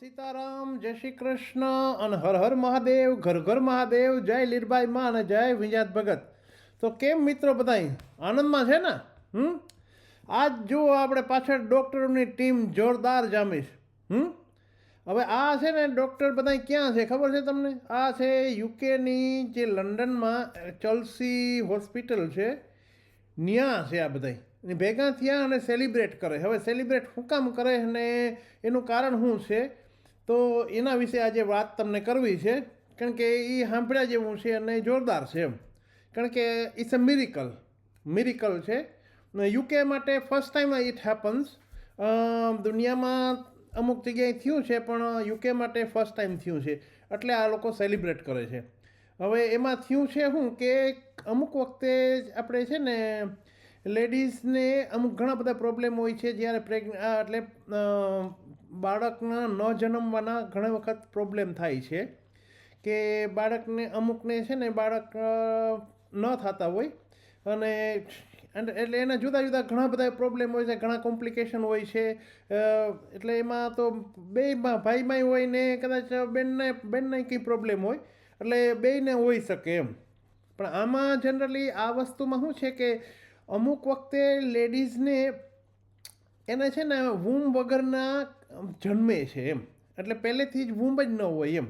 સીતારામ, જય શ્રી કૃષ્ણ અને હર હર મહાદેવ, ઘર ઘર મહાદેવ, જય લીરબાઈ માં અને જય વિજાત ભગત. તો કેમ મિત્રો બધાય? આનંદમાં છે ને? હમ? આજ જુઓ આપણે પાછળ ડૉક્ટરોની ટીમ જોરદાર જામીશ. હમ? હવે આ છે ને ડૉક્ટર બધા ક્યાં છે? ખબર છે તમને? આ છે યુકેની જે લંડનમાં ચલ્સી હોસ્પિટલ છે. ન્યા છે આ અને ભેગા થયા અને સેલિબ્રેટ કરે. હવે સેલિબ્રેટ શું કામ કરે અને એનું કારણ શું છે? તો એના વિશે આજે વાત તમને કરવી છે, કારણ કે એ સાંભળ્યા જેવું છે અને જોરદાર છે એમ. કારણ કે ઇટ્સ અ મિરિકલ મિરિકલ છે. યુકે માટે ફર્સ્ટ ટાઈમ ઇટ હેપન્સ દુનિયામાં અમુક જગ્યાએ થયું છે, પણ યુકે માટે ફર્સ્ટ ટાઈમ થયું છે. એટલે આ લોકો સેલિબ્રેટ કરે છે. હવે એમાં થયું છે શું કે અમુક વખતે આપણે છે ને લેડીઝને અમુક ઘણા બધા પ્રોબ્લેમ હોય છે, જ્યારે પ્રેગ એટલે બાળકના ન જન્મવાના ઘણા વખત પ્રોબ્લેમ થાય છે કે બાળકને અમુકને છે ને બાળક ન થતા હોય અને એટલે એના જુદા જુદા ઘણા બધા પ્રોબ્લેમ હોય છે, ઘણા કોમ્પ્લિકેશન હોય છે એટલે એમાં તો બે ભાઈમાં હોય ને કદાચ બેનને બેનને કંઈ પ્રોબ્લેમ હોય, એટલે બેયને હોઈ શકે એમ. પણ આમાં જનરલી આ વસ્તુમાં શું છે કે અમુક વખતે લેડીઝને એને છે ને વૂમ વગરના જન્મે છે એમ. એટલે પહેલેથી જ વૂમ જ ન હોય એમ.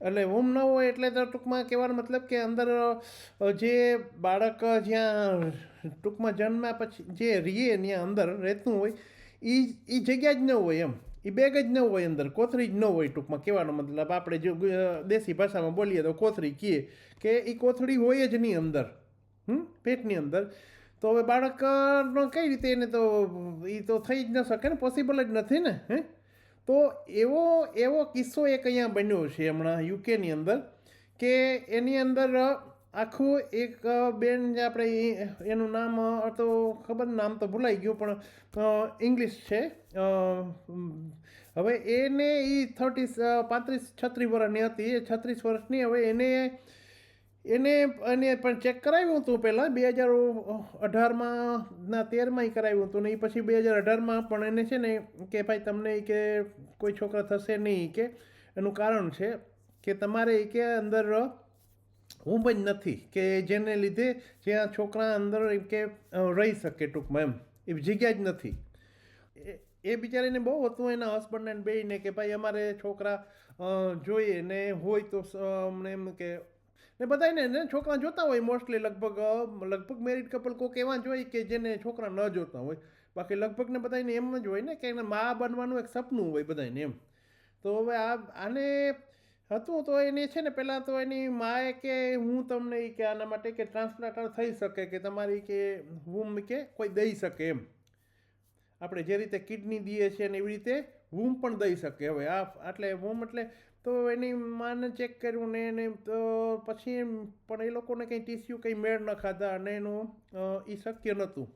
એટલે વૂમ ન હોય એટલે તો ટૂંકમાં કહેવાનો મતલબ કે અંદર જે બાળક જ્યાં ટૂંકમાં જન્મ્યા પછી જે રીએ ત્યાં અંદર રહેતું હોય એ એ જગ્યા જ ન હોય એમ. એ બેગ જ ન હોય અંદર, કોથરી જ ન હોય ટૂંકમાં કહેવાનો મતલબ. આપણે જો દેશી ભાષામાં બોલીએ તો કોથળી કહીએ કે એ કોથળી હોય જ નહીં અંદર. હમ? પેટની અંદર. તો હવે બાળકનો કઈ રીતે એને તો એ તો થઈ જ ન શકે ને પોસિબલ જ નથી ને, હે? તો એવો એવો કિસ્સો એક અહીંયા બન્યો છે હમણાં યુકેની અંદર કે એની અંદર આખું એક બેન જે આપણે એનું નામ તો ખબર નામ તો ભૂલાઈ ગયું, પણ ઇંગ્લિશ છે. હવે એને એ થર્ટી પાંત્રીસ છત્રીસ વર્ષની હતી, એ છત્રીસ વર્ષની હવે એને એને એને પણ ચેક કરાવ્યું હતું પહેલાં, બે હજાર અઢારમાં ના, તેરમાં કરાવ્યું હતું ને એ પછી બે હજાર અઢારમાં પણ એને છે ને કે ભાઈ તમને એ કે કોઈ છોકરા થશે નહીં કે, એનું કારણ છે કે તમારે એ કે અંદર ઊંઘ જ નથી, કે જેને લીધે જ્યાં છોકરા અંદર એમ કે રહી શકે ટૂંકમાં એમ, એ જગ્યા જ નથી. એ- એ બિચારીને બહુ હતું એના હસબન્ડને બેયને કે ભાઈ અમારે છોકરા જોઈએ ને હોય તો અમને એમ કે ને બધાને ને છોકરા જોતા હોય મોસ્ટલી લગભગ લગભગ મેરિડ કપલ કોઈક એવા જ હોય કે જેને છોકરા ન જોતા હોય. બાકી લગભગને બધાને એમ જ હોય ને કે એને મા બનવાનું એક સપનું હોય બધાને એમ. તો હવે આ, આને હતું તો એને છે ને પહેલાં તો એની માએ કે હું તમને કે આના માટે કે ટ્રાન્સપ્લાન્ટર થઈ શકે કે તમારી કે વૂમ કે કોઈ દઈ શકે એમ. આપણે જે રીતે કિડની દઈએ છીએ ને એવી રીતે વૂમ પણ દઈ શકે. હવે આ એટલે વૂમ એટલે તો એની માને ચેક કર્યું ને એને, તો પછી પણ એ લોકોને કંઈ ટીસ્યુ કંઈ મેળ ન ખાતા અને એનું એ શક્ય નહોતું.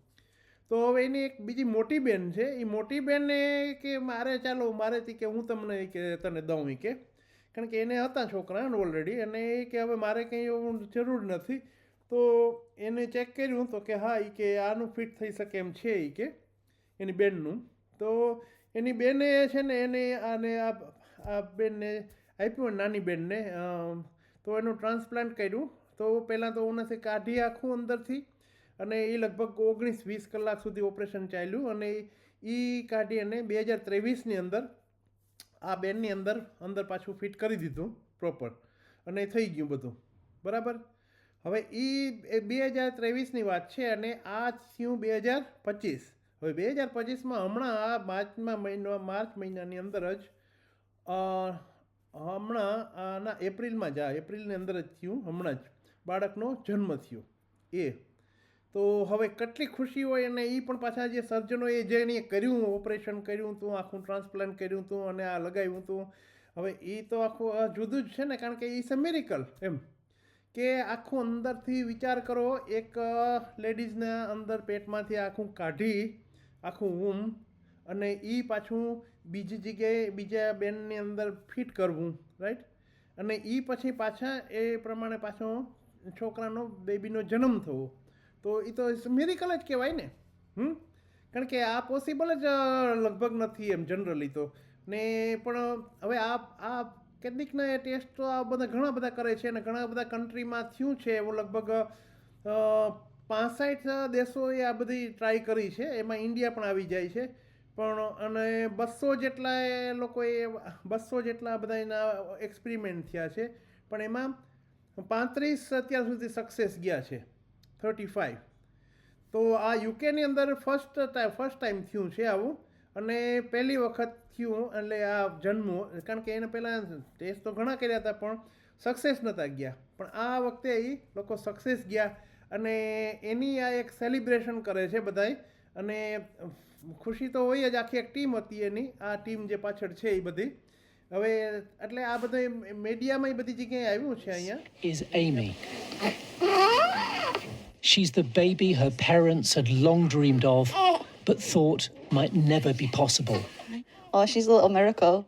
તો હવે એની એક બીજી મોટી બેન છે એ મોટી બેનને કે મારે ચાલો મારેથી કે હું તમને કે તને દઉં કે. કારણ કે એને હતા છોકરા ઓલરેડી અને એ કે હવે મારે કંઈ એવું જરૂર નથી. તો એને ચેક કર્યું તો કે હા એ કે આનું ફિટ થઈ શકે એમ છે એ કે, એની બેનનું. તો એની બેને છે ને એને આને આ આ બેનને આપ્યું નાની બેનને તો એનું ટ્રાન્સપ્લાન્ટ કર્યું. તો પહેલાં તો ઓનાથી કાઢી આખું અંદરથી અને એ લગભગ ઓગણીસ વીસ કલાક સુધી ઓપરેશન ચાલ્યું અને એ કાઢી અને બે હજાર ત્રેવીસની અંદર આ બેનની અંદર અંદર પાછું ફિટ કરી દીધું પ્રોપર અને થઈ ગયું બધું. બરાબર? હવે એ બે હજાર ત્રેવીસની વાત છે અને આ થયું બે હજાર પચીસ. હવે બે હજાર પચીસમાં હમણાં આ માર્ચમાં મહિનો, માર્ચ મહિનાની અંદર જ હમણાં આના એપ્રિલમાં જ આ, એપ્રિલની અંદર જ થયું, હમણાં જ. બાળકનો જન્મ થયો, એ. તો હવે કેટલી ખુશી હોય અને એ પણ પાછા જે સર્જનોએ જે એને કર્યું, ઓપરેશન કર્યું હતું આખું ટ્રાન્સપ્લાન્ટ કર્યું હતું અને આ લગાવ્યું હતું હવે એ તો આખું જુદું જ છે ને, કારણ કે એ અ મેરિકલ એમ. કે આખું અંદરથી વિચાર કરો, એક લેડીઝના અંદર પેટમાંથી આખું કાઢી, આખું ઊમ અને એ પાછું બીજી જગ્યાએ બીજા બેનની અંદર ફિટ કરવું રાઈટ અને એ પછી પાછા એ પ્રમાણે પાછો છોકરાનો બેબીનો જન્મ થવો. તો એ તો મેરિકલ જ કહેવાય ને. હમ? કારણ કે આ પોસિબલ જ લગભગ નથી એમ જનરલી તો. ને પણ, હવે આ આ કેટલીકના ટેસ્ટ તો આ બધા ઘણા બધા કરે છે અને ઘણા બધા કન્ટ્રીમાં થયું છે. એવું લગભગ પાંસઠ દેશોએ આ બધી ટ્રાય કરી છે. એમાં ઇન્ડિયા પણ આવી જાય છે. પણ અને બસો જેટલા લોકોએ બસો જેટલા બધા એના એક્સપેરિમેન્ટ થયા છે. પણ એમાં પાંત્રીસ અત્યાર સુધી સક્સેસ ગયા છે. થર્ટી ફાઇવ તો આ યુકેની અંદર ફર્સ્ટ ટાઈમ ફર્સ્ટ ટાઈમ થયું છે આવું. અને પહેલી વખત થયું એટલે આ જન્મો. કારણ કે એને પહેલાં ટેસ્ટ તો ઘણા કર્યા હતા, પણ સક્સેસ નહોતા ગયા. પણ આ વખતે એ લોકો સક્સેસ ગયા. અને એની આ એક સેલિબ્રેશન કરે છે બધાય. અને ખુશી તો હોય જ આખી એક ટીમ હતી એની આ ટીમ જે પાછળ છે એ બધી હવે એટલે આ બધું મીડિયામાં એ બધી જગ્યાએ આવ્યું છે અહીંયા is Amy. She's the baby her parents had long dreamed of, but thought might never be possible. Oh, she's a little miracle.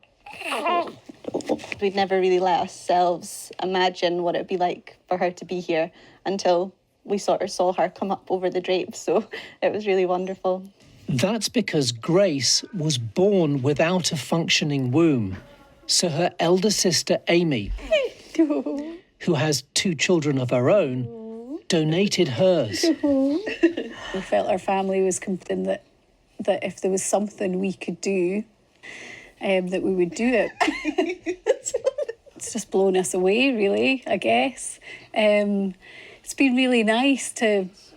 We'd never really let ourselves imagine what it'd be like for her to be here until we sort of saw her come up over the drapes. So it was really wonderful. That's because Grace was born without a functioning womb. So her elder sister, Amy, who has two children of her own, donated hers. We felt our family was something that that if there was something we could do, um, that we would do it. it's just blown us away, really. I guess um, it's been really nice to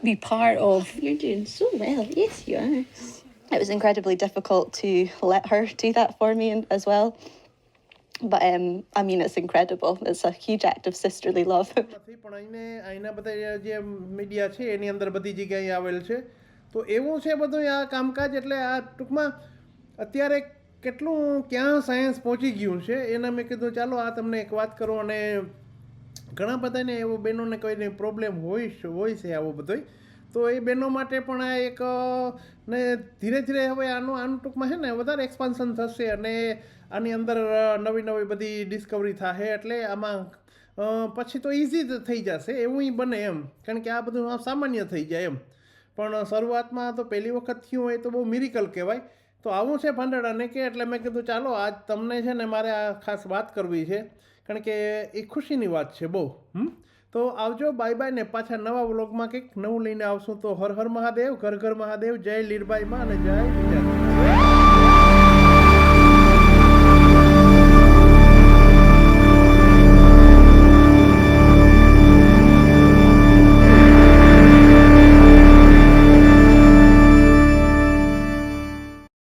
be part of. You're doing so well. Yes, you are. It was incredibly difficult to let her do that for me and- as well. But um, I mean, it's incredible. It's a huge act of sisterly love. નથી પણ અહીંને અહીંના બધા જે media છે એની અંદર બધી જગ્યાએ આવેલ છે તો એવું છે બધું આ કામકાજ એટલે આ ટૂંકમાં અત્યારે કેટલું ક્યાં સાયન્સ પહોંચી ગયું છે એના મેં કીધું ચાલો આ તમને એક વાત કરું અને ઘણા બધાને એવો બહેનોને કોઈને પ્રોબ્લેમ હોય હોય છે આવો બધોય. તો એ બહેનો માટે પણ આ એક ને ધીરે ધીરે હવે આનું આનું ટૂંકમાં છે ને વધારે એક્સપાન્શન થશે અને આની અંદર નવી નવી બધી ડિસ્કવરી થશે એટલે આમાં પછી તો ઇઝી જ થઈ જશે. એવું બને એમ. કારણ કે આ બધું સામાન્ય થઈ જાય એમ. પણ શરૂઆતમાં તો પહેલી વખત થયું હોય તો બહુ મિરિકલ કહેવાય. તો આવું છે ભાંડડાને કે એટલે મેં કીધું ચાલો આજ તમને છે ને મારે આ ખાસ વાત કરવી છે. કારણ કે એ ખુશીની વાત છે બહુ. હમ? તો આવજો બાય બાય ને પાછા નવા વ્લોગમાં કંઈક નવું લઈને આવશું. તો હર હર મહાદેવ, ઘર ઘર મહાદેવ, જય લીરબાઈમાં અને જય વિદ્યાર્થી